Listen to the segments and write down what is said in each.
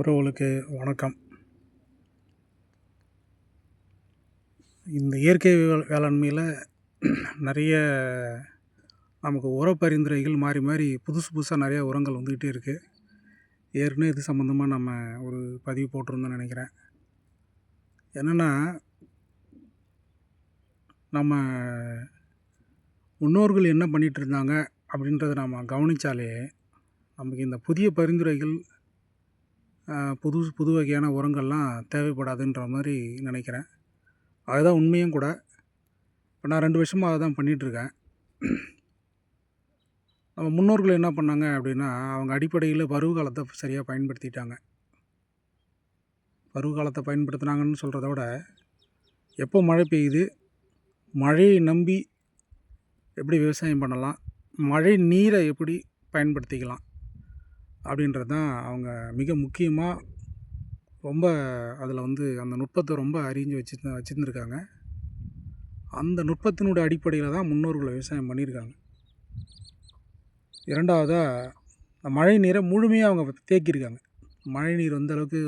உறவுகளுக்கு வணக்கம். இந்த இயற்கை வேளாண்மையில் நிறைய நமக்கு உர பரிந்துரைகள் மாறி மாறி புதுசு புதுசாக நிறையா உரங்கள் வந்துக்கிட்டே இருக்குது ஏற்கனவே இது சம்மந்தமாக நம்ம ஒரு பதிவு போட்டிருந்தோம்னு நினைக்கிறேன். என்னென்னா நம்ம முன்னோர்கள் என்ன பண்ணிகிட்டு இருந்தாங்க அப்படின்றத நாம் கவனித்தாலே நமக்கு இந்த புதிய பரிந்துரைகள் புது புது வகையான உரங்கள்லாம் தேவைப்படாதுன்ற மாதிரி நினைக்கிறேன். அதுதான் உண்மையும் கூட. இப்போ நான் ரெண்டு வருஷமாக அதை தான் பண்ணிகிட்ருக்கேன். நம்ம முன்னோர்கள் என்ன பண்ணாங்க அப்படின்னா அவங்க அடிப்படையில் பருவ காலத்தை சரியாக பயன்படுத்திட்டாங்க. பருவ காலத்தை பயன்படுத்துனாங்கன்னு சொல்கிறத விட எப்போ மழை பெய்யுது மழையை நம்பி எப்படி விவசாயம் பண்ணலாம் மழை நீரை எப்படி பயன்படுத்திக்கலாம் அப்படின்றது தான் அவங்க மிக முக்கியமாக ரொம்ப அதில் வந்து அந்த நுட்பத்தை ரொம்ப அறிஞ்சு வச்சு வச்சுருந்துருக்காங்க. அந்த நுட்பத்தினுடைய அடிப்படையில் தான் முன்னோர்கள் விவசாயம் பண்ணியிருக்காங்க. இரண்டாவதாக இந்த மழை நீரை முழுமையாக அவங்க தேக்கியிருக்காங்க. மழை நீர் வந்த அளவுக்கு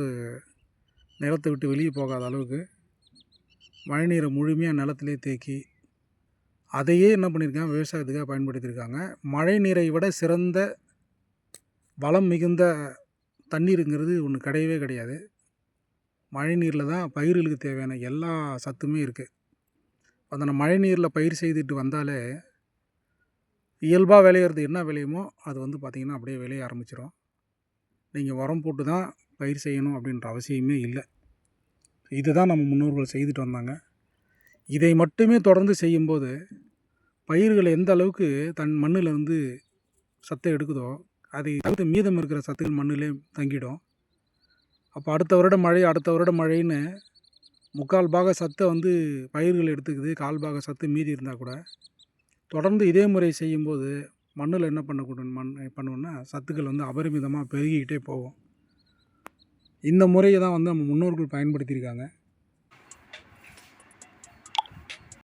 நிலத்தை விட்டு வெளியே போகாத அளவுக்கு மழை நீரை முழுமையாக நிலத்திலே தேக்கி அதையே என்ன பண்ணியிருக்காங்க விவசாயத்துக்காக பயன்படுத்தியிருக்காங்க. மழை நீரை விட சிறந்த வளம் மிகுந்த தண்ணீருங்கிறது ஒன்று கிடையவே கிடையாது. மழை நீரில் தான் பயிர்களுக்கு தேவையான எல்லா சத்துமே இருக்குது அந்த மழை நீரில் பயிர் செய்துட்டு வந்தாலே இயல்பாக விளையிறது என்ன விளையுமோ அது வந்து பார்த்திங்கன்னா அப்படியே விளைய ஆரம்பிச்சிடும் நீங்கள் உரம் போட்டு தான் பயிர் செய்யணும் அப்படின்ற அவசியமே இல்லை. இதுதான் நம்ம முன்னோர்கள் செய்துட்டு வந்தாங்க. இதை மட்டுமே தொடர்ந்து செய்யும்போது பயிர்கள் எந்த அளவுக்கு தன் மண்ணில் வந்து சத்தை எடுக்குதோ அது தவிர்த்து மீதம் இருக்கிற சத்துக்கள் மண்ணிலே தங்கிடும். அப்போ அடுத்த வருட மழை அடுத்த வருட மழைன்னு முக்கால் பாக சத்தை வந்து பயிர்கள் எடுத்துக்குது கால் பாக சத்து மீதி இருந்தால் கூட. தொடர்ந்து இதே முறை செய்யும்போது மண்ணில் என்ன பண்ணக்கூடும் மண் பண்ணுவோன்னா சத்துக்கள் வந்து அபரிமிதமாக பெருகிக்கிட்டே போகும். இந்த முறையை தான் வந்து நம்ம முன்னோர்கள் பயன்படுத்தியிருக்காங்க.